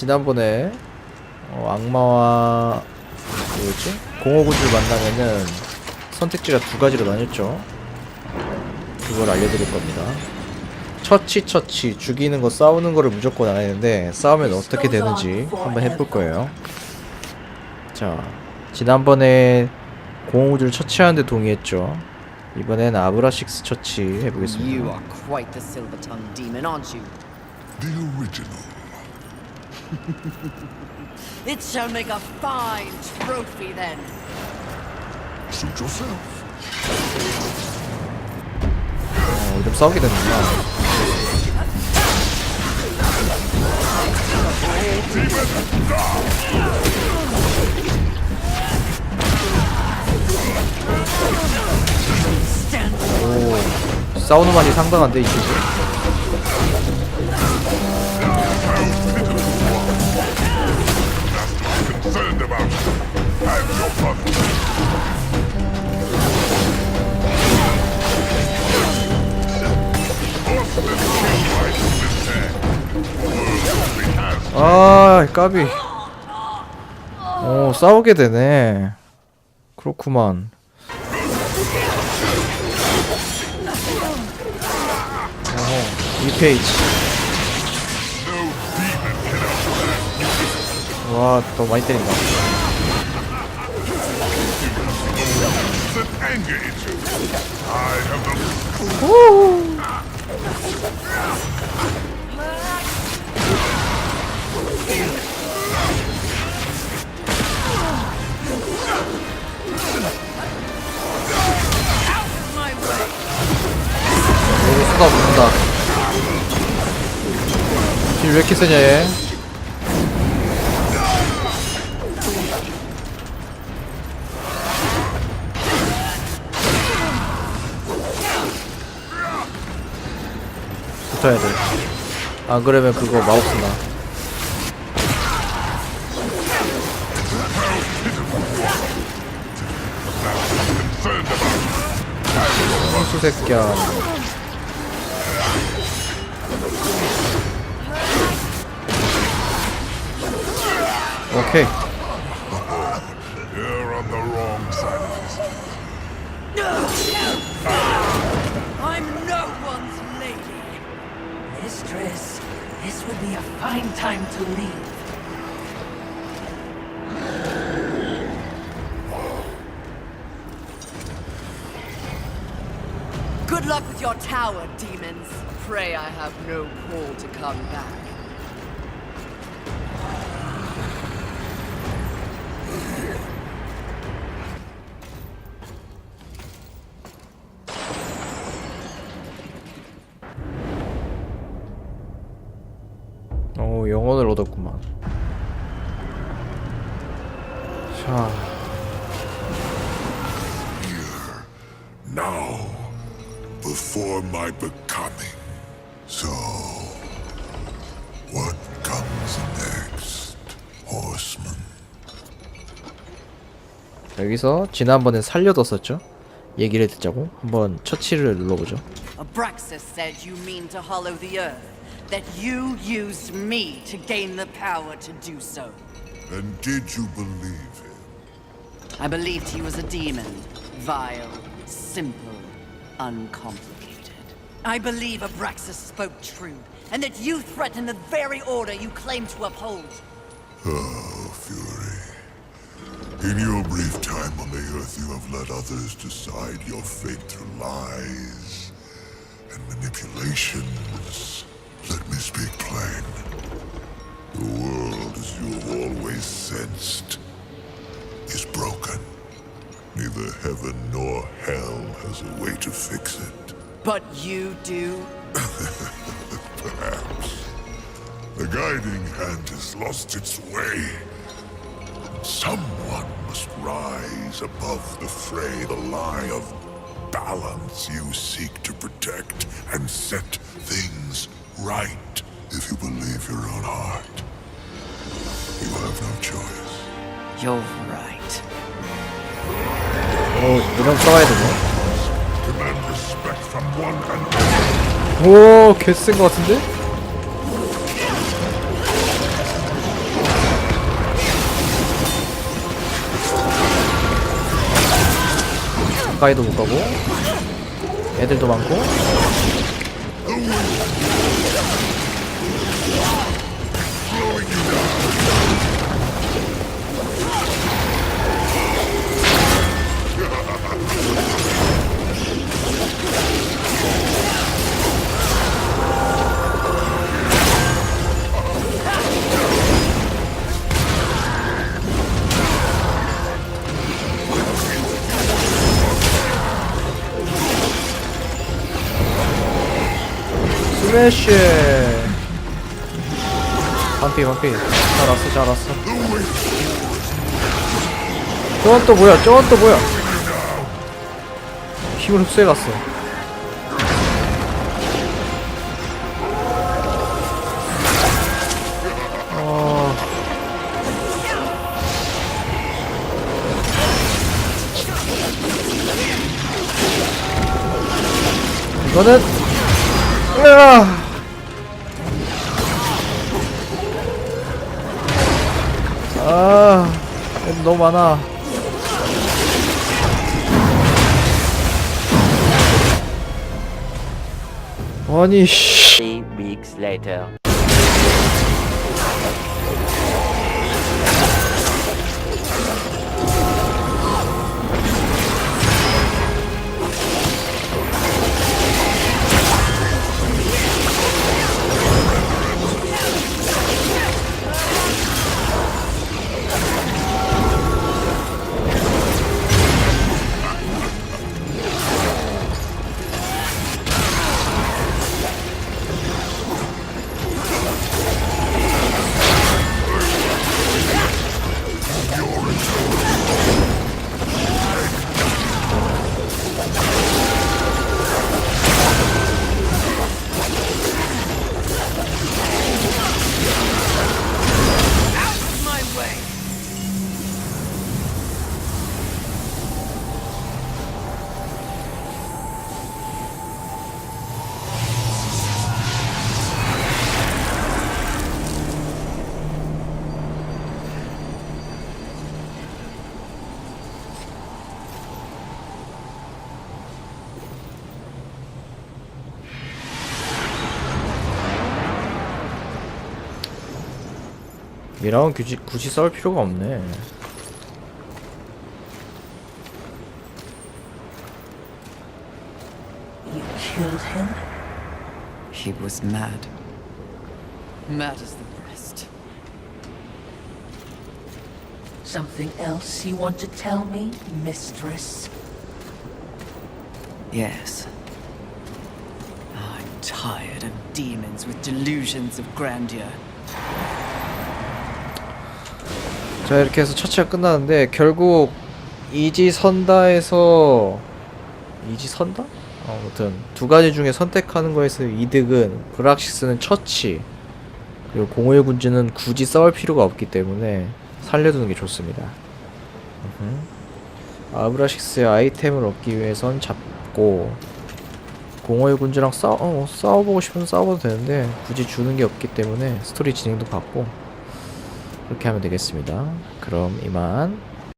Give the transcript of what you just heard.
지난번에 어, 악마와 뭐였지? 공허구주를 만나면은 선택지가 두 가지로 나뉘었죠. 그걸 알려드릴 겁니다. 처치 처치 죽이는 거 싸우는 거를 무조건 안 했는데 싸우면 어떻게 되는지 한번 해볼 거예요. 자 지난번에 공허구주를 처치하는데 동의했죠. 이번엔 아브라식스 처치 해보겠습니다. It shall make a fine trophy then. Suit yourself. 어, 이름 싸우게 되는구나. 오, 싸우는 맛이 상당한데 이 친구. 아, 까비. 오, 싸우게 되네. 그렇구만. 어허, 이 페이지. 와, 더 많이 때린다. It's 왜 이렇게 세냐 얘? 붙어야 돼. 안 그러면 그거 마법 쓰나. concerned about 수 새끼야. Okay. You're on the wrong side of this. No, no, I'm no one's lady. Mistress, this would be a fine time to leave. Good luck with your tower, demons. Pray I have no call to come back. 영혼을 얻었구만. 자, Now, before my becoming. So, what comes next, horseman? 여기서 지난번에 살려뒀었죠. 얘기를 듣자고 한번 처치를 눌러보죠. Abraxas said you mean to hollow the earth. That you used me to gain the power to do so. And did you believe him? I believed he was a demon. Vile, simple, uncomplicated. I believe Abraxas spoke true, and that you threaten the very order you claim to uphold. Oh, Fury. In your brief time on the Earth, you have let others decide your fate through lies and manipulations. Let me speak plain. The world, as you have always sensed, is broken. Neither heaven nor hell has a way to fix it. But you do? Perhaps. The guiding hand has lost its way. Someone must rise above the fray, the lie of balance you seek to protect and set things right. If you believe your own heart, you have no choice. You're right. 오 이런 싸워야 되네. Demand respect from one and all. 오 개센 것 같은데? 가까이도 못 가고. 애들도 많고 스매시 반피 반피. 잘 왔어 잘 왔어. 저건 또 뭐야? 저건 또 뭐야? 힘을 흡수해갔어. 어... 이거는 으아! 아, 너무 많아. 아니, 씨. Three weeks later. 미랑은 굳이, 굳이 싸울 필요가 없네. You killed him? He was mad. Mad as the rest. Something else you want to tell me, mistress? Yes. I'm tired of demons with delusions of grandeur. 자 이렇게 해서 처치가 끝나는데 결국 이지선다에서 이지선다? 어, 아무튼 두 가지 중에 선택하는 거에서 이득은 브락시스는 처치 그리고 공허의 군주는 굳이 싸울 필요가 없기 때문에 살려두는 게 좋습니다. 아브라식스의 아이템을 얻기 위해선 잡고 공허의 군주랑 싸워 어, 싸워보고 싶으면 싸워도 되는데 굳이 주는 게 없기 때문에 스토리 진행도 받고 그렇게 하면 되겠습니다. 그럼 이만